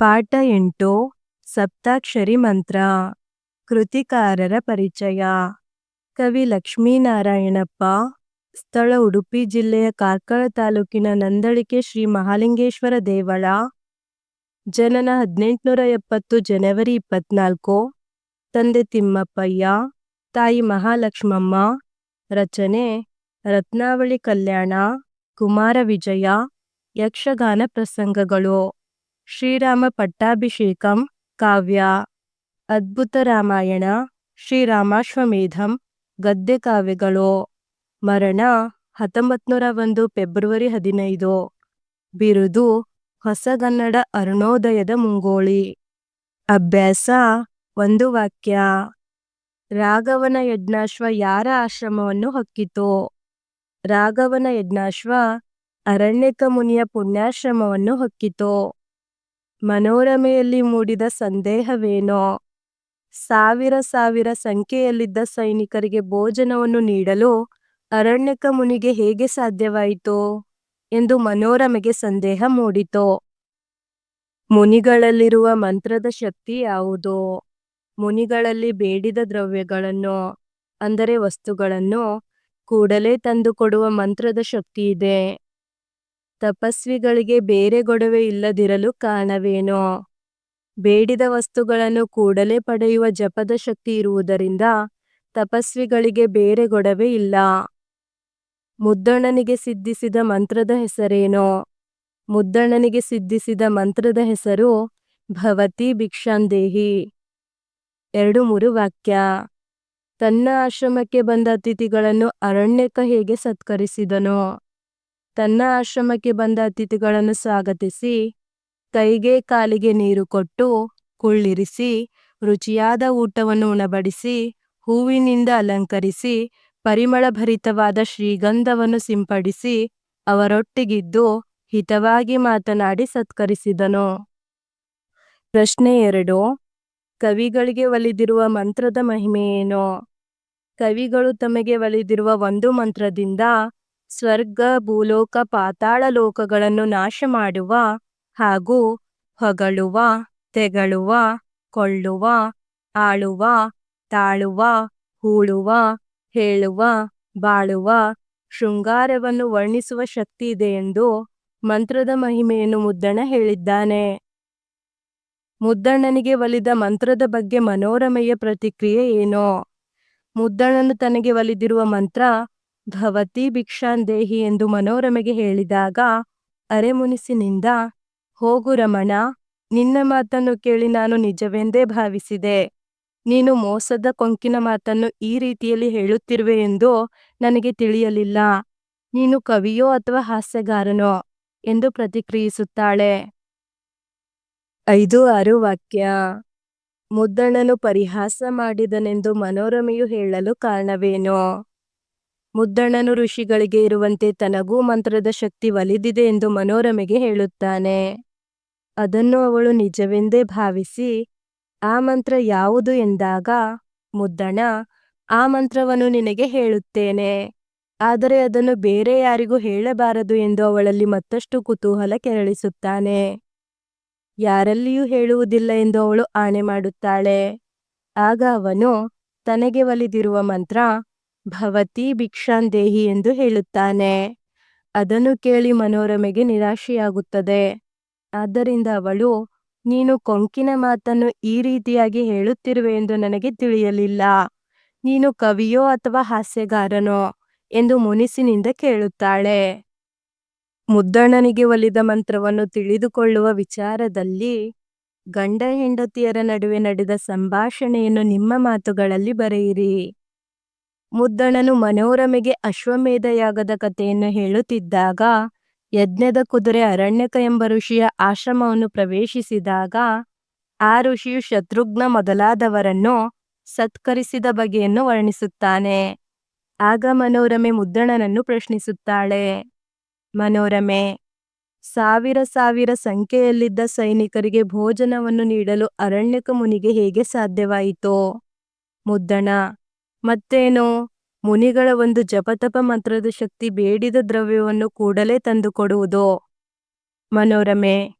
ಪಾಠ ಎಂಟು, ಸಪ್ತಾಕ್ಷರಿ ಮಂತ್ರ, ಕೃತಿಕಾರರ ಪರಿಚಯ. ಕವಿ ಲಕ್ಷ್ಮೀನಾರಾಯಣಪ್ಪ, ಸ್ಥಳ ಉಡುಪಿ ಜಿಲ್ಲೆಯ ಕಾರ್ಕಳ ತಾಲೂಕಿನ ನಂದಳಿಕೆ ಶ್ರೀ ಮಹಾಲಿಂಗೇಶ್ವರ ದೇವಳ. ಜನನ ಹದಿನೆಂಟುನೂರ ಎಪ್ಪತ್ತು ಜನವರಿ ಇಪ್ಪತ್ನಾಲ್ಕು. ತಂದೆ ತಿಮ್ಮಪ್ಪಯ್ಯ, ತಾಯಿ ಮಹಾಲಕ್ಷ್ಮಮ್ಮ. ರಚನೆ, ರತ್ನಾವಳಿ ಕಲ್ಯಾಣ, ಕುಮಾರ ವಿಜಯ, ಯಕ್ಷಗಾನ ಪ್ರಸಂಗಗಳು. ಶ್ರೀರಾಮ ಪಟ್ಟಾಭಿಷೇಕಂ ಕಾವ್ಯ ಅದ್ಭುತ ರಾಮಾಯಣ ಶ್ರೀರಾಮಾಶ್ವಮೇಧಂ ಗದ್ಯ ಕಾವ್ಯಗಳು ಮರಣ ಹತ್ತೊಂಬತ್ತು ನೂರ ಒಂದು ಫೆಬ್ರವರಿ ಹದಿನೈದು ಬಿರುದು ಹೊಸಗನ್ನಡ ಅರುಣೋದಯದ ಮುಂಗೋಳಿ ಅಭ್ಯಾಸ ಒಂದು ವಾಕ್ಯ ರಾಘವನ ಯಜ್ಞಾಶ್ವ ಯಾರ ಆಶ್ರಮವನ್ನು ಹೊಕ್ಕಿತು ರಾಘವನ ಯಜ್ಞಾಶ್ವ ಅರಣ್ಯಕ ಮುನಿಯ ಪುಣ್ಯಾಶ್ರಮವನ್ನು ಹೊಕ್ಕಿತು ಮನೋರಮೆಯಲ್ಲಿ ಮೂಡಿದ ಸಂದೇಹವೇನೋ? ಸಾವಿರ ಸಾವಿರ ಸಂಖ್ಯೆಯಲ್ಲಿದ್ದ ಸೈನಿಕರಿಗೆ ಭೋಜನವನ್ನು ನೀಡಲು ಅರಣ್ಯಕ ಮುನಿಗೆ ಹೇಗೆ ಸಾಧ್ಯವಾಯಿತು ಎಂದು ಮನೋರಮೆಗೆ ಸಂದೇಹ ಮೂಡಿತು. ಮುನಿಗಳಲ್ಲಿರುವ ಮಂತ್ರದ ಶಕ್ತಿ ಯಾವುದು? ಮುನಿಗಳಲ್ಲಿ ಬೇಡಿದ ದ್ರವ್ಯಗಳನ್ನು, ಅಂದರೆ ವಸ್ತುಗಳನ್ನು, ಕೂಡಲೇ ತಂದುಕೊಡುವ ಮಂತ್ರದ ಶಕ್ತಿ ಇದೆ. ತಪಸ್ವಿಗಳಿಗೆ ಬೇರೆ ಗೊಡವೆ ಇಲ್ಲದಿರಲು ಕಾರಣವೇನೋ? ಬೇಡಿದ ವಸ್ತುಗಳನ್ನು ಕೂಡಲೇ ಪಡೆಯುವ ಜಪದ ಶಕ್ತಿ ಇರುವುದರಿಂದ ತಪಸ್ವಿಗಳಿಗೆ ಬೇರೆ ಗೊಡವೆ ಇಲ್ಲ. ಮುದ್ದಣ್ಣನಿಗೆ ಸಿದ್ಧಿಸಿದ ಮಂತ್ರದ ಹೆಸರೇನೋ? ಮುದ್ದಣ್ಣನಿಗೆ ಸಿದ್ಧಿಸಿದ ಮಂತ್ರದ ಹೆಸರು ಭವತಿ ಭಿಕ್ಷಾಂದೇಹಿ ಎರಡು ಮೂರು ವಾಕ್ಯ. ತನ್ನ ಆಶ್ರಮಕ್ಕೆ ಬಂದ ಅತಿಥಿಗಳನ್ನು ಅರಣ್ಯಕ ಹೇಗೆ ಸತ್ಕರಿಸಿದನು? ತನ್ನ ಆಶ್ರಮಕ್ಕೆ ಬಂದ ಅತಿಥಿಗಳನ್ನು ಸ್ವಾಗತಿಸಿ, ಕೈಗೆ ಕಾಲಿಗೆ ನೀರು ಕೊಟ್ಟು ಕುಳ್ಳಿರಿಸಿ, ರುಚಿಯಾದ ಊಟವನ್ನು ಉಣಬಡಿಸಿ, ಹೂವಿನಿಂದ ಅಲಂಕರಿಸಿ, ಪರಿಮಳಭರಿತವಾದ ಶ್ರೀಗಂಧವನ್ನು ಸಿಂಪಡಿಸಿ, ಅವರೊಟ್ಟಿಗಿದ್ದು ಹಿತವಾಗಿ ಮಾತನಾಡಿ ಸತ್ಕರಿಸಿದನು. ಪ್ರಶ್ನೆ ಎರಡು. ಕವಿಗಳಿಗೆ ಒಲಿದಿರುವ ಮಂತ್ರದ ಮಹಿಮೆಯೇನು ಕವಿಗಳು ತಮಗೆ ಒಲಿದಿರುವ ಒಂದು ಮಂತ್ರದಿಂದ ಸ್ವರ್ಗ, ಭೂಲೋಕ, ಪಾತಾಳ ಲೋಕಗಳನ್ನು ನಾಶ ಮಾಡುವ ಹಾಗೂ ಹೊಗಳುವ, ತೆಗಳುವ, ಕೊಳ್ಳುವ, ಆಳುವ, ತಾಳುವ, ಹೂಳುವ, ಹೇಳುವ, ಬಾಳುವ ಶೃಂಗಾರವನ್ನು ವರ್ಣಿಸುವ ಶಕ್ತಿ ಇದೆ ಎಂದು ಮಂತ್ರದ ಮಹಿಮೆಯನ್ನು ಮುದ್ದಣ್ಣ ಹೇಳಿದ್ದಾನೆ. ಮುದ್ದಣ್ಣನಿಗೆ ಒಲಿದ ಮಂತ್ರದ ಬಗ್ಗೆ ಮನೋರಮೆಯ ಪ್ರತಿಕ್ರಿಯೆ ಏನೋ? ಮುದ್ದಣ್ಣನು ತನಗೆ ಒಲಿದಿರುವ ಮಂತ್ರ ಭವತಿ ಭಿಕ್ಷಾಂದೇಹಿ ಎಂದು ಮನೋರಮೆಗೆ ಹೇಳಿದಾಗ ಅರೆಮುನಿಸಿನಿಂದ ಹೋಗು ರಮಣ, ನಿನ್ನ ಮಾತನ್ನು ಕೇಳಿ ನಾನು ನಿಜವೆಂದೇ ಭಾವಿಸಿದೆ. ನೀನು ಮೋಸದ ಕೊಂಕಿನ ಮಾತನ್ನು ಈ ರೀತಿಯಲ್ಲಿ ಹೇಳುತ್ತಿರುವೆ ಎಂದು ನನಗೆ ತಿಳಿಯಲಿಲ್ಲ. ನೀನು ಕವಿಯೋ ಅಥವಾ ಹಾಸ್ಯಗಾರನೋ ಎಂದು ಪ್ರತಿಕ್ರಿಯಿಸುತ್ತಾಳೆ. ಐದು ಆರು ವಾಕ್ಯ. ಮುದ್ದಣನು ಪರಿಹಾಸ ಮಾಡಿದನೆಂದು ಮನೋರಮೆಯು ಹೇಳಲು ಕಾರಣವೇನೋ? ಮುದ್ದಣ್ಣನು ಋಷಿಗಳಿಗೆ ಇರುವಂತೆ ತನಗೂ ಮಂತ್ರದ ಶಕ್ತಿ ಒಲಿದಿದೆ ಎಂದು ಮನೋರಮೆಗೆ ಹೇಳುತ್ತಾನೆ. ಅದನ್ನು ಅವಳು ನಿಜವೆಂದೇ ಭಾವಿಸಿ, ಆ ಮಂತ್ರ ಯಾವುದು ಎಂದಾಗ ಮುದ್ದಣ ಆ ಮಂತ್ರವನ್ನು ನಿನಗೆ ಹೇಳುತ್ತೇನೆ. ಆದರೆ ಅದನ್ನು ಬೇರೆ ಯಾರಿಗೂ ಹೇಳಬಾರದು ಎಂದು ಅವಳಲ್ಲಿ ಮತ್ತಷ್ಟು ಕುತೂಹಲ ಕೆರಳಿಸುತ್ತಾನೆ. ಯಾರಲ್ಲಿಯೂ ಹೇಳುವುದಿಲ್ಲ ಎಂದು ಅವಳು ಆಣೆ ಮಾಡುತ್ತಾಳೆ. ಆಗ ಅವನು, ತನಗೆ ಒಲಿದಿರುವ ಮಂತ್ರ ಭವತಿ ಭಿಕ್ಷಾಂದೇಹಿ ಎಂದು ಹೇಳುತ್ತಾನೆ. ಅದನ್ನು ಕೇಳಿ ಮನೋರಮೆಗೆ ನಿರಾಶೆಯಾಗುತ್ತದೆ. ಆದ್ದರಿಂದ ಅವಳು, ನೀನು ಕೊಂಕಿನ ಮಾತನ್ನು ಈ ರೀತಿಯಾಗಿ ಹೇಳುತ್ತಿರುವೆ ಎಂದು ನನಗೆ ತಿಳಿಯಲಿಲ್ಲ. ನೀನು ಕವಿಯೋ ಅಥವಾ ಹಾಸ್ಯಗಾರನೋ ಎಂದು ಮುನಿಸಿನಿಂದ ಕೇಳುತ್ತಾಳೆ. ಮುದ್ದಣ್ಣನಿಗೆ ಒಲಿದ ಮಂತ್ರವನ್ನು ತಿಳಿದುಕೊಳ್ಳುವ ವಿಚಾರದಲ್ಲಿ ಗಂಡ ಹೆಂಡತಿಯರ ನಡುವೆ ನಡೆದ ಸಂಭಾಷಣೆಯನ್ನು ನಿಮ್ಮ ಮಾತುಗಳಲ್ಲಿ ಬರೆಯಿರಿ. ಮುದ್ದಣ್ಣನು ಮನೋರಮೆಗೆ ಅಶ್ವಮೇಧ ಯಾಗದ ಕಥೆಯನ್ನು ಹೇಳುತ್ತಿದ್ದಾಗ, ಯಜ್ಞದ ಕುದುರೆ ಅರಣ್ಯಕ ಎಂಬ ಋಷಿಯ ಆಶ್ರಮವನ್ನು ಪ್ರವೇಶಿಸಿದಾಗ, ಆ ಋಷಿಯು ಶತ್ರುಘ್ನ ಮೊದಲಾದವರನ್ನು ಸತ್ಕರಿಸಿದ ಬಗೆಯನ್ನು ವರ್ಣಿಸುತ್ತಾನೆ. ಆಗ ಮನೋರಮೆ ಮುದ್ದಣನನ್ನು ಪ್ರಶ್ನಿಸುತ್ತಾಳೆ. ಮನೋರಮೆ, ಸಾವಿರ ಸಾವಿರ ಸಂಖ್ಯೆಯಲ್ಲಿದ್ದ ಸೈನಿಕರಿಗೆ ಭೋಜನವನ್ನು ನೀಡಲು ಅರಣ್ಯಕ ಮುನಿಗೆ ಹೇಗೆ ಸಾಧ್ಯವಾಯಿತು? ಮುದ್ದಣ ಮತ್ತೇನು? ಮುನಿಗಳ ಒಂದು ಜಪತಪ ಮಂತ್ರದ ಶಕ್ತಿ ಬೇಡಿದ ದ್ರವ್ಯವನ್ನು ಕೂಡಲೇ ತಂದುಕೊಡುವುದು ಮನೋರಮೆ.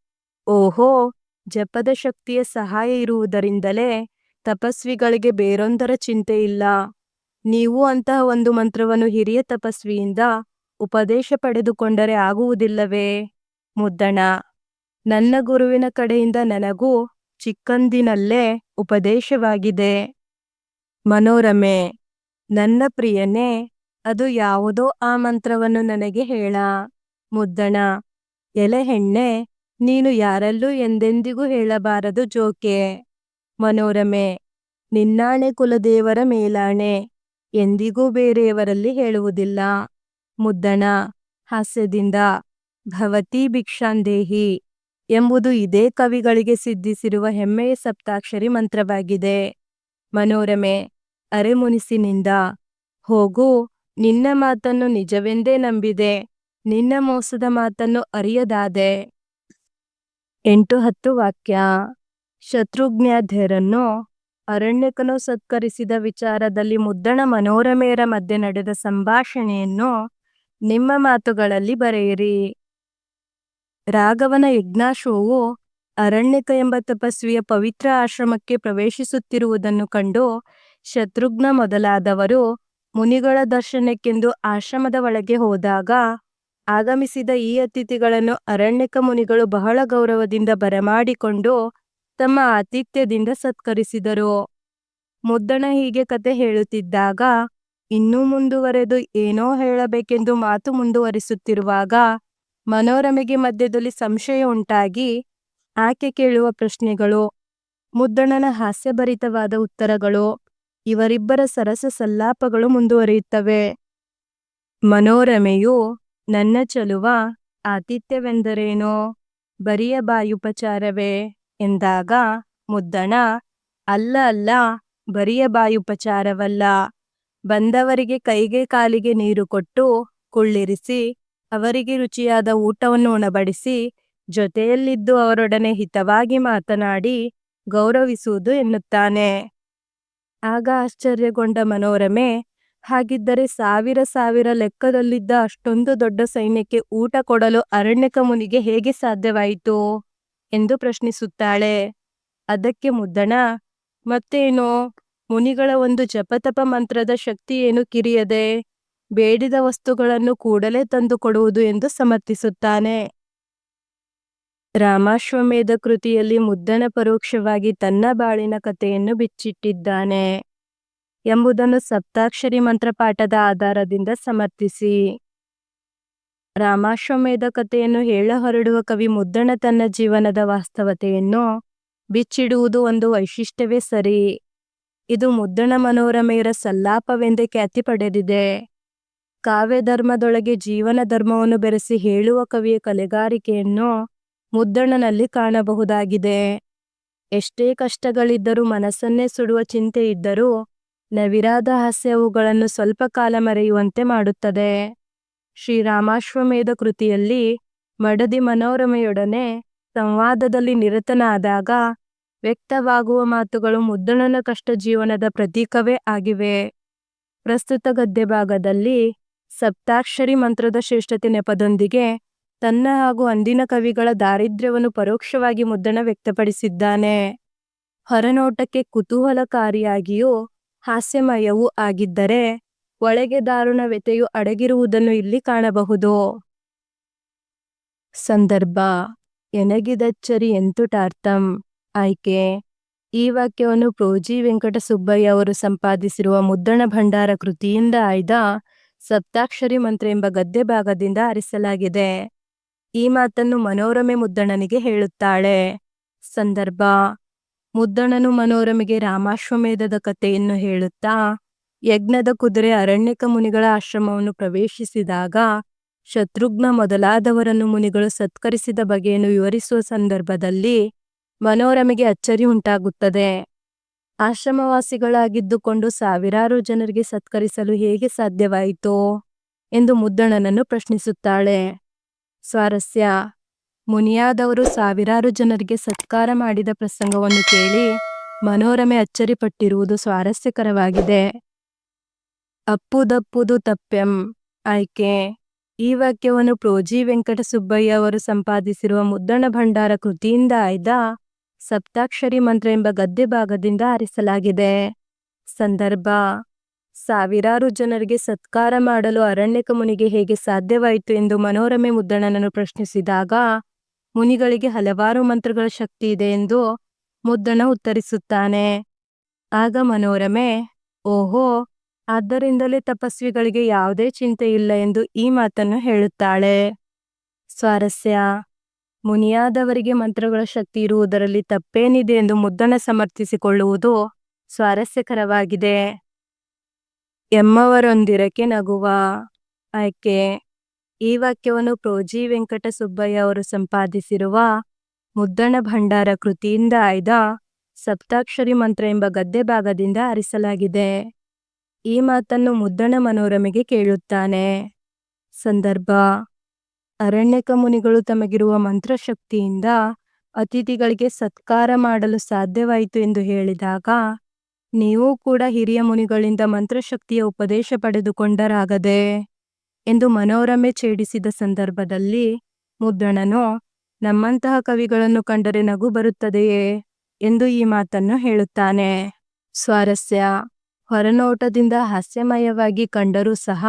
ಓಹೋ, ಜಪದ ಶಕ್ತಿಯ ಸಹಾಯ ಇರುವುದರಿಂದಲೇ ತಪಸ್ವಿಗಳಿಗೆ ಬೇರೊಂದರ ಚಿಂತೆ ಇಲ್ಲ. ನೀವು ಅಂತಹ ಒಂದು ಮಂತ್ರವನ್ನು ಹಿರಿಯ ತಪಸ್ವಿಯಿಂದ ಉಪದೇಶ ಪಡೆದುಕೊಂಡರೆ ಆಗುವುದಿಲ್ಲವೇ? ಮುದ್ದಣ. ನನ್ನ ಗುರುವಿನ ಕಡೆಯಿಂದ ನನಗೂ ಚಿಕ್ಕಂದಿನಲ್ಲೇ ಉಪದೇಶವಾಗಿದೆ. ಮನೋರಮೆ. ನನ್ನ ಪ್ರಿಯನೇ, ಅದು ಯಾವುದೋ ಆ ಮಂತ್ರವನ್ನು ನನಗೆ ಹೇಳ. ಮುದ್ದಣ, ಎಲೆ ಹೆಣ್ಣೆ, ನೀನು ಯಾರಲ್ಲೂ ಎಂದೆಂದಿಗೂ ಹೇಳಬಾರದು ಜೋಕೆ. ಮನೋರಮೆ, ನಿನ್ನಾಣೆ ಕುಲದೇವರ ಮೇಲಾಣೆ, ಎಂದಿಗೂ ಬೇರೆಯವರಲ್ಲಿ ಹೇಳುವುದಿಲ್ಲ. ಮುದ್ದಣ, ಹಾಸ್ಯದಿಂದ, ಭವತಿ ಭಿಕ್ಷಾಂದೇಹಿ, ಎಂಬುದು ಇದೇ ಕವಿಗಳಿಗೆ ಸಿದ್ಧಿಸಿರುವ ಹೆಮ್ಮೆಯ ಸಪ್ತಾಕ್ಷರಿ ಮಂತ್ರವಾಗಿದೆ. ಮನೋರಮೆ ಅರೆಮುನಿಸಿನಿಂದ ಹೋಗು, ನಿನ್ನ ಮಾತನ್ನು ನಿಜವೆಂದೇ ನಂಬಿದೆ, ನಿನ್ನ ಮೋಸದ ಮಾತನ್ನು ಅರಿಯದಾದೆ. ಎಂಟು ಹತ್ತು ವಾಕ್ಯ ಶತ್ರುಘ್ನಾಧ್ಯರನ್ನು ಅರಣ್ಯಕನು ಸತ್ಕರಿಸಿದ ವಿಚಾರದಲ್ಲಿ ಮುದ್ದಣ ಮನೋರಮೆಯರ ಮಧ್ಯೆ ನಡೆದ ಸಂಭಾಷಣೆಯನ್ನು ನಿಮ್ಮ ಮಾತುಗಳಲ್ಲಿ ಬರೆಯಿರಿ. ರಾಘವನ ಯಜ್ಞಾಶ್ವವು ಅರಣ್ಯಕ ಎಂಬ ತಪಸ್ವಿಯ ಪವಿತ್ರ ಆಶ್ರಮಕ್ಕೆ ಪ್ರವೇಶಿಸುತ್ತಿರುವುದನ್ನು ಕಂಡು ಶತ್ರುಘ್ನ ಮೊದಲಾದವರು ಮುನಿಗಳ ದರ್ಶನಕ್ಕೆಂದು ಆಶ್ರಮದ ಒಳಗೆ ಹೋದಾಗ ಆಗಮಿಸಿದ ಈ ಅತಿಥಿಗಳನ್ನು ಅರಣ್ಯಕ ಮುನಿಗಳು ಬಹಳ ಗೌರವದಿಂದ ಬರಮಾಡಿಕೊಂಡು ತಮ್ಮ ಆತಿಥ್ಯದಿಂದ ಸತ್ಕರಿಸಿದರು. ಮುದ್ದಣ ಹೀಗೆ ಕತೆ ಹೇಳುತ್ತಿದ್ದಾಗ ಇನ್ನೂ ಮುಂದುವರೆದು ಏನೋ ಹೇಳಬೇಕೆಂದು ಮಾತು ಮುಂದುವರಿಸುತ್ತಿರುವಾಗ ಮನೋರಮೆಗೆ ಮಧ್ಯದಲ್ಲಿ ಸಂಶಯ ಉಂಟಾಗಿ ಆಕೆ ಕೇಳುವ ಪ್ರಶ್ನೆಗಳು, ಮುದ್ದಣನ ಹಾಸ್ಯಭರಿತವಾದ ಉತ್ತರಗಳು ಇವರಿಬ್ಬರ ಸರಸ ಸಲ್ಲಾಪಗಳು ಮುಂದುವರಿಯುತ್ತವೆ. ಮನೋರಮೆಯು ನನ್ನ ಚಲುವ ಆತಿಥ್ಯವೆಂದರೇನೋ? ಬರಿಯ ಬಾಯುಪಚಾರವೇ? ಎಂದಾಗ ಮುದ್ದಣ, ಅಲ್ಲ ಅಲ್ಲ, ಬರಿಯ ಬಾಯುಪಚಾರವಲ್ಲ. ಬಂದವರಿಗೆ ಕೈಗೆ ಕಾಲಿಗೆ ನೀರು ಕೊಟ್ಟು ಕುಳ್ಳಿರಿಸಿ, ಅವರಿಗೆ ರುಚಿಯಾದ ಊಟವನ್ನು ಉಣಬಡಿಸಿ, ಜೊತೆಯಲ್ಲಿದ್ದು ಅವರೊಡನೆ ಹಿತವಾಗಿ ಮಾತನಾಡಿ ಗೌರವಿಸುವುದು ಎನ್ನುತ್ತಾನೆ. ಆಗ ಆಶ್ಚರ್ಯಗೊಂಡ ಮನೋರಮೆ, ಹಾಗಿದ್ದರೆ ಸಾವಿರ ಸಾವಿರ ಲೆಕ್ಕದಲ್ಲಿದ್ದ ಅಷ್ಟೊಂದು ದೊಡ್ಡ ಸೈನ್ಯಕ್ಕೆ ಊಟ ಕೊಡಲು ಅರಣ್ಯಕ ಮುನಿಗೆ ಹೇಗೆ ಸಾಧ್ಯವಾಯಿತು? ಎಂದು ಪ್ರಶ್ನಿಸುತ್ತಾಳೆ. ಅದಕ್ಕೆ ಮುದ್ದಣ, ಮತ್ತೇನು? ಮುನಿಗಳ ಒಂದು ಜಪತಪ ಮಂತ್ರದ ಶಕ್ತಿ ಏನು ಕಿರಿಯದೆ? ಬೇಡಿದ ವಸ್ತುಗಳನ್ನು ಕೂಡಲೇ ತಂದು ಕೊಡುವುದು ಎಂದು ಸಮರ್ಥಿಸುತ್ತಾನೆ. ರಾಮಾಶ್ವಮೇಧ ಕೃತಿಯಲ್ಲಿ ಮುದ್ದನ ಪರೋಕ್ಷವಾಗಿ ತನ್ನ ಬಾಳಿನ ಕಥೆಯನ್ನು ಬಿಚ್ಚಿಟ್ಟಿದ್ದಾನೆ ಎಂಬುದನ್ನು ಸಪ್ತಾಕ್ಷರಿ ಮಂತ್ರಪಾಠದ ಆಧಾರದಿಂದ ಸಮರ್ಥಿಸಿ. ರಾಮಾಶ್ವಮೇಧ ಕಥೆಯನ್ನು ಹೇಳ ಹೊರಡುವ ಕವಿ ಮುದ್ದಣ ತನ್ನ ಜೀವನದ ವಾಸ್ತವತೆಯನ್ನು ಬಿಚ್ಚಿಡುವುದು ಒಂದು ವೈಶಿಷ್ಟ್ಯವೇ ಸರಿ. ಇದು ಮುದ್ದಣ ಮನೋರಮೆಯರ ಸಲ್ಲಾಪವೆಂದೇ ಖ್ಯಾತಿ ಪಡೆದಿದೆ. ಕಾವ್ಯಧರ್ಮದೊಳಗೆ ಜೀವನ ಧರ್ಮವನ್ನು ಬೆರೆಸಿ ಹೇಳುವ ಕವಿಯ ಕಲೆಗಾರಿಕೆಯನ್ನು ಮುದ್ದಣನಲ್ಲಿ ಕಾಣಬಹುದಾಗಿದೆ. ಎಷ್ಟೇ ಕಷ್ಟಗಳಿದ್ದರೂ ಮನಸ್ಸನ್ನೇ ಸುಡುವ ಚಿಂತೆ ಇದ್ದರೂ ನವಿರಾದ ಹಾಸ್ಯವುಗಳನ್ನು ಸ್ವಲ್ಪ ಕಾಲ ಮರೆಯುವಂತೆ ಮಾಡುತ್ತದೆ. ಶ್ರೀರಾಮಾಶ್ವಮೇಧ ಕೃತಿಯಲ್ಲಿ ಮಡದಿ ಮನೋರಮೆಯೊಡನೆ ಸಂವಾದದಲ್ಲಿ ನಿರತನಾದಾಗ ವ್ಯಕ್ತವಾಗುವ ಮಾತುಗಳು ಮುದ್ದಣನ ಕಷ್ಟ ಜೀವನದ ಪ್ರತೀಕವೇ ಆಗಿವೆ. ಪ್ರಸ್ತುತ ಗದ್ಯ ಭಾಗದಲ್ಲಿ ಸಪ್ತಾಕ್ಷರಿ ಮಂತ್ರದ ಶ್ರೇಷ್ಠತೆ ನೆಪದೊಂದಿಗೆ ತನ್ನ ಹಾಗೂ ಅಂದಿನ ಕವಿಗಳ ದಾರಿದ್ರ್ಯವನ್ನು ಪರೋಕ್ಷವಾಗಿ ಮುದ್ದಣ ವ್ಯಕ್ತಪಡಿಸಿದ್ದಾನೆ. ಹೊರನೋಟಕ್ಕೆ ಕುತೂಹಲಕಾರಿಯಾಗಿಯೂ ಹಾಸ್ಯಮಯವೂ ಆಗಿದ್ದರೆ ಒಳಗೆ ದಾರುಣ ವ್ಯತೆಯು ಅಡಗಿರುವುದನ್ನು ಇಲ್ಲಿ ಕಾಣಬಹುದು. ಸಂದರ್ಭ. ಎನಗಿದಚ್ಚರಿ ಎಂತುಟಾರ್ಥಂ. ಆಯ್ಕೆ. ಈ ವಾಕ್ಯವನ್ನು ಪ್ರೋಜಿ ವೆಂಕಟ ಸುಬ್ಬಯ್ಯ ಅವರು ಸಂಪಾದಿಸಿರುವ ಮುದ್ದಣ ಭಂಡಾರ ಕೃತಿಯಿಂದ ಆಯ್ದ ಸಪ್ತಾಕ್ಷರಿ ಮಂತ್ರ ಎಂಬ ಗದ್ಯ ಭಾಗದಿಂದ ಆರಿಸಲಾಗಿದೆ. ಈ ಮಾತನ್ನು ಮನೋರಮೆ ಮುದ್ದಣನಿಗೆ ಹೇಳುತ್ತಾಳೆ. ಸಂದರ್ಭ. ಮುದ್ದಣನು ಮನೋರಮೆಗೆ ರಾಮಾಶ್ವಮೇಧದ ಕಥೆಯನ್ನು ಹೇಳುತ್ತಾ, ಯಜ್ಞದ ಕುದುರೆ ಅರಣ್ಯಕ ಮುನಿಗಳ ಆಶ್ರಮವನ್ನು ಪ್ರವೇಶಿಸಿದಾಗ, ಶತ್ರುಘ್ನ ಮೊದಲಾದವರನ್ನು ಮುನಿಗಳು ಸತ್ಕರಿಸಿದ ಬಗೆಯನ್ನು ವಿವರಿಸುವ ಸಂದರ್ಭದಲ್ಲಿ ಮನೋರಮೆಗೆ ಅಚ್ಚರಿ ಉಂಟಾಗುತ್ತದೆ. ಆಶ್ರಮವಾಸಿಗಳಾಗಿದ್ದುಕೊಂಡು ಸಾವಿರಾರು ಜನರಿಗೆ ಸತ್ಕರಿಸಲು ಹೇಗೆ ಸಾಧ್ಯವಾಯಿತೋ ಎಂದು ಮುದ್ದಣನನ್ನು ಪ್ರಶ್ನಿಸುತ್ತಾಳೆ. ಸ್ವಾರಸ್ಯ. ಮುನಿಯಾದವರು ಸಾವಿರಾರು ಜನರಿಗೆ ಸತ್ಕಾರ ಮಾಡಿದ ಪ್ರಸಂಗವನ್ನು ಕೇಳಿ ಮನೋರಮೆ ಅಚ್ಚರಿಪಟ್ಟಿರುವುದು ಸ್ವಾರಸ್ಯಕರವಾಗಿದೆ. ಅಪ್ಪುದಪ್ಪುದು ತಪ್ಪೆಂ. ಆಯ್ಕೆ. ಈ ವಾಕ್ಯವನ್ನು ಪ್ರೋಜಿ ವೆಂಕಟ ಸುಬ್ಬಯ್ಯ ಅವರು ಸಂಪಾದಿಸಿರುವ ಮುದ್ದಣ ಭಂಡಾರ ಕೃತಿಯಿಂದ ಆಯ್ದ ಸಪ್ತಾಕ್ಷರಿ ಮಂತ್ರ ಎಂಬ ಗದ್ಯ ಭಾಗದಿಂದ ಆರಿಸಲಾಗಿದೆ. ಸಂದರ್ಭ. ಸಾವಿರಾರು ಜನರಿಗೆ ಸತ್ಕಾರ ಮಾಡಲು ಅರಣ್ಯಕ ಮುನಿಗೆ ಹೇಗೆ ಸಾಧ್ಯವಾಯಿತು ಎಂದು ಮನೋರಮೆ ಮುದ್ದಣನನ್ನು ಪ್ರಶ್ನಿಸಿದಾಗ, ಮುನಿಗಳಿಗೆ ಹಲವಾರು ಮಂತ್ರಗಳ ಶಕ್ತಿ ಇದೆ ಎಂದು ಮುದ್ದಣ ಉತ್ತರಿಸುತ್ತಾನೆ. ಆಗ ಮನೋರಮೆ, ಓಹೋ, ಆದ್ದರಿಂದಲೇ ತಪಸ್ವಿಗಳಿಗೆ ಯಾವುದೇ ಚಿಂತೆ ಇಲ್ಲ ಎಂದು ಈ ಮಾತನ್ನು ಹೇಳುತ್ತಾಳೆ. ಸ್ವಾರಸ್ಯ, ಮುನಿಯಾದವರಿಗೆ ಮಂತ್ರಗಳ ಶಕ್ತಿ ಇರುವುದರಲ್ಲಿ ತಪ್ಪೇನಿದೆ ಎಂದು ಮುದ್ದಣ ಸಮರ್ಥಿಸಿಕೊಳ್ಳುವುದು ಸ್ವಾರಸ್ಯಕರವಾಗಿದೆ. ಎಮ್ಮವರೊಂದಿರಕ್ಕೆ ನಗುವ ಆಯ್ಕೆ. ಈ ವಾಕ್ಯವನ್ನು ಪ್ರೋಜಿ ವೆಂಕಟ ಸುಬ್ಬಯ್ಯ ಅವರು ಸಂಪಾದಿಸಿರುವ ಮುದ್ದಣ ಭಂಡಾರ ಕೃತಿಯಿಂದ ಆಯ್ದ ಸಪ್ತಾಕ್ಷರಿ ಮಂತ್ರ ಎಂಬ ಗದ್ದೆ ಭಾಗದಿಂದ ಆರಿಸಲಾಗಿದೆ. ಈ ಮಾತನ್ನು ಮುದ್ದಣ ಮನೋರಮೆಗೆ ಕೇಳುತ್ತಾನೆ. ಸಂದರ್ಭ. ಅರಣ್ಯಕ ಮುನಿಗಳು ತಮಗಿರುವ ಮಂತ್ರಶಕ್ತಿಯಿಂದ ಅತಿಥಿಗಳಿಗೆ ಸತ್ಕಾರ ಮಾಡಲು ಸಾಧ್ಯವಾಯಿತು ಎಂದು ಹೇಳಿದಾಗ ನೀವು ಕೂಡ ಹಿರಿಯ ಮುನಿಗಳಿಂದ ಮಂತ್ರಶಕ್ತಿಯ ಉಪದೇಶ ಪಡೆದುಕೊಂಡರಾಗದೆ ಎಂದು ಮನೋರಮೆ ಛೇಡಿಸಿದ ಸಂದರ್ಭದಲ್ಲಿ ಮುದ್ದಣನು ನಮ್ಮಂತಹ ಕವಿಗಳನ್ನು ಕಂಡರೆ ನಗು ಬರುತ್ತದೆಯೇ ಎಂದು ಈ ಮಾತನ್ನು ಹೇಳುತ್ತಾನೆ. ಸ್ವಾರಸ್ಯ. ಹೊರನೋಟದಿಂದ ಹಾಸ್ಯಮಯವಾಗಿ ಕಂಡರೂ ಸಹ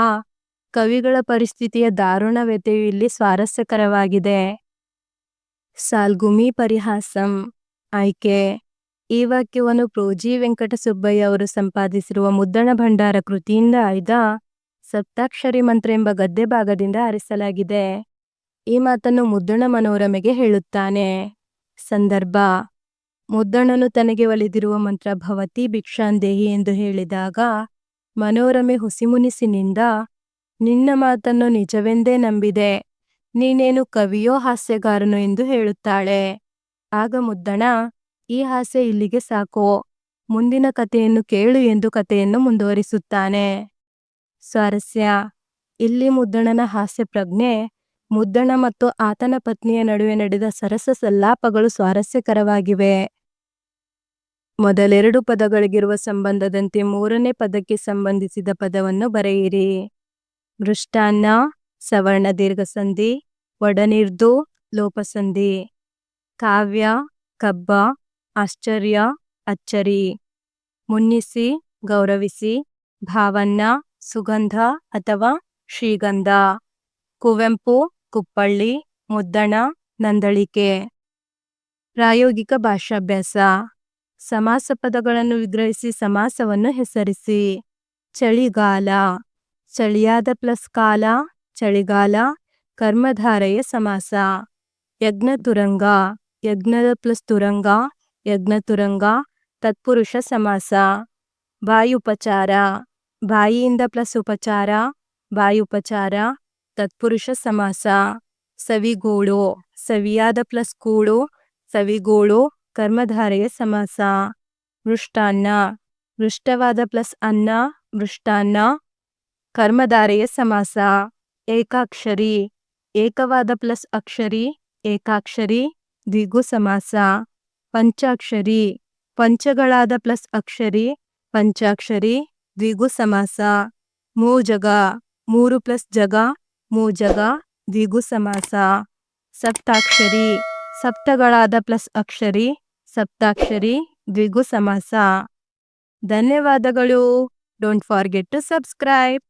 ಕವಿಗಳ ಪರಿಸ್ಥಿತಿಯ ದಾರುಣ ವ್ಯತೆಯು ಇಲ್ಲಿ ಸ್ವಾರಸ್ಯಕರವಾಗಿದೆ. ಸಾಲ್ಗುಮಿ ಪರಿಹಾಸಂ. ಆಯ್ಕೆ. ಈ ವಾಕ್ಯವನ್ನು ಪ್ರೋಜಿ ವೆಂಕಟಸುಬ್ಬಯ್ಯ ಅವರು ಸಂಪಾದಿಸಿರುವ ಮುದ್ದಣ ಭಂಡಾರ ಕೃತಿಯಿಂದ ಆಯ್ದ ಸಪ್ತಾಕ್ಷರಿ ಮಂತ್ರ ಎಂಬ ಗದ್ದೆ ಭಾಗದಿಂದ ಆರಿಸಲಾಗಿದೆ. ಈ ಮಾತನ್ನು ಮುದ್ದಣ ಮನೋರಮೆಗೆ ಹೇಳುತ್ತಾನೆ. ಸಂದರ್ಭ, ಮುದ್ದಣನು ತನಗೆ ಒಲಿದಿರುವ ಮಂತ್ರ ಭವತಿ ಭಿಕ್ಷಾಂದೇಹಿ ಎಂದು ಹೇಳಿದಾಗ, ಮನೋರಮೆ ಹುಸಿಮುನಿಸಿನಿಂದ ನಿನ್ನ ಮಾತನ್ನು ನಿಜವೆಂದೇ ನಂಬಿದೆ, ನೀನೇನು ಕವಿಯೋ ಹಾಸ್ಯಗಾರನು ಎಂದು ಹೇಳುತ್ತಾಳೆ. ಆಗ ಮುದ್ದಣ ಈ ಹಾಸ್ಯ ಇಲ್ಲಿಗೆ ಸಾಕು. ಮುಂದಿನ ಕಥೆಯನ್ನು ಕೇಳು ಎಂದು ಕಥೆಯನ್ನು ಮುಂದುವರಿಸುತ್ತಾನೆ. ಸ್ವಾರಸ್ಯ. ಇಲ್ಲಿ ಮುದ್ದಣನ ಹಾಸ್ಯ ಪ್ರಜ್ಞೆ, ಮುದ್ದಣ ಮತ್ತು ಆತನ ಪತ್ನಿಯ ನಡುವೆ ನಡೆದ ಸರಸ ಸಲ್ಲಾಪಗಳು ಸ್ವಾರಸ್ಯಕರವಾಗಿವೆ. ಮೊದಲೆರಡು ಪದಗಳಿಗಿರುವ ಸಂಬಂಧದಂತೆ ಮೂರನೇ ಪದಕ್ಕೆ ಸಂಬಂಧಿಸಿದ ಪದವನ್ನು ಬರೆಯಿರಿ. ಮೃಷ್ಟಾನ್ನ, ಸವರ್ಣ ದೀರ್ಘಸಂಧಿ, ಒಡನಿರ್ದು, ಲೋಪಸಂಧಿ. ಕಾವ್ಯ, ಕಬ್ಬ ಆಶ್ಚರ್ಯ, ಅಚ್ಚರಿ. ಮುನ್ನಿಸಿ, ಗೌರವಿಸಿ, ಭಾವನ್ನ, ಸುಗಂಧ ಅಥವಾ ಶ್ರೀಗಂಧ. ಕುವೆಂಪು, ಕುಪ್ಪಳ್ಳಿ, ಮುದ್ದಣ, ನಂದಳಿಕೆ. ಪ್ರಾಯೋಗಿಕ ಭಾಷಾಭ್ಯಾಸ. ಸಮಾಸ ಪದಗಳನ್ನು ವಿಗ್ರಹಿಸಿ ಸಮಾಸವನ್ನು ಹೆಸರಿಸಿ. ಚಳಿಗಾಲ. ಚಳಿಯಾದ ಪ್ಲಸ್ ಕಾಲ, ಚಳಿಗಾಲ, ಕರ್ಮಧಾರೆಯ ಸಮಾಸ. ಯಜ್ಞ ತುರಂಗ ಯಜ್ಞದ ಪ್ಲಸ್ ತುರಂಗ ಯಜ್ಞ ತುರಂಗ ತತ್ಪುರುಷ ಸಮಾಸ ಬಾಯುಪಚಾರ ಬಾಯಿಯಿಂದ ಪ್ಲಸ್ ಉಪಚಾರ ಬಾಯುಪಚಾರ ತತ್ಪುರುಷ ಸಮಾಸ, ಸವಿಗೋಳು, ಸವಿಯಾದ ಪ್ಲಸ್ ಕೂಳು, ಸವಿಗೋಳು, ಕರ್ಮಧಾರೆಯ ಸಮಾಸ, ಮೃಷ್ಟಾನ್ನ, ಮೃಷ್ಟವಾದ ಪ್ಲಸ್ ಅನ್ನ, ಮೃಷ್ಟಾನ್ನ, ಕರ್ಮಧಾರೆಯ ಸಮಾಸ, ಏಕಾಕ್ಷರಿ, ಏಕವಾದ ಪ್ಲಸ್ ಅಕ್ಷರಿ, ಏಕಾಕ್ಷರಿ, ದ್ವಿಗು ಸಮಾಸ. ಪಂಚಾಕ್ಷರಿ, ಪಂಚಗಳಾದ ಪ್ಲಸ್ ಅಕ್ಷರಿ, ಪಂಚಾಕ್ಷರಿ, ದ್ವಿಗು ಸಮಾಸ, ಮೂಜಗ, ಮೂರು ಪ್ಲಸ್ ಜಗ, ಮೂಜಗ, ದ್ವಿಗು ಸಮಾಸ. ಸಪ್ತಾಕ್ಷರಿ, ಸಪ್ತಗಳಾದ ಪ್ಲಸ್ ಅಕ್ಷರಿ, ಸಪ್ತಾಕ್ಷರಿ, ದ್ವಿಗು ಸಮಾಸ. ಧನ್ಯವಾದಗಳು. Don't forget to subscribe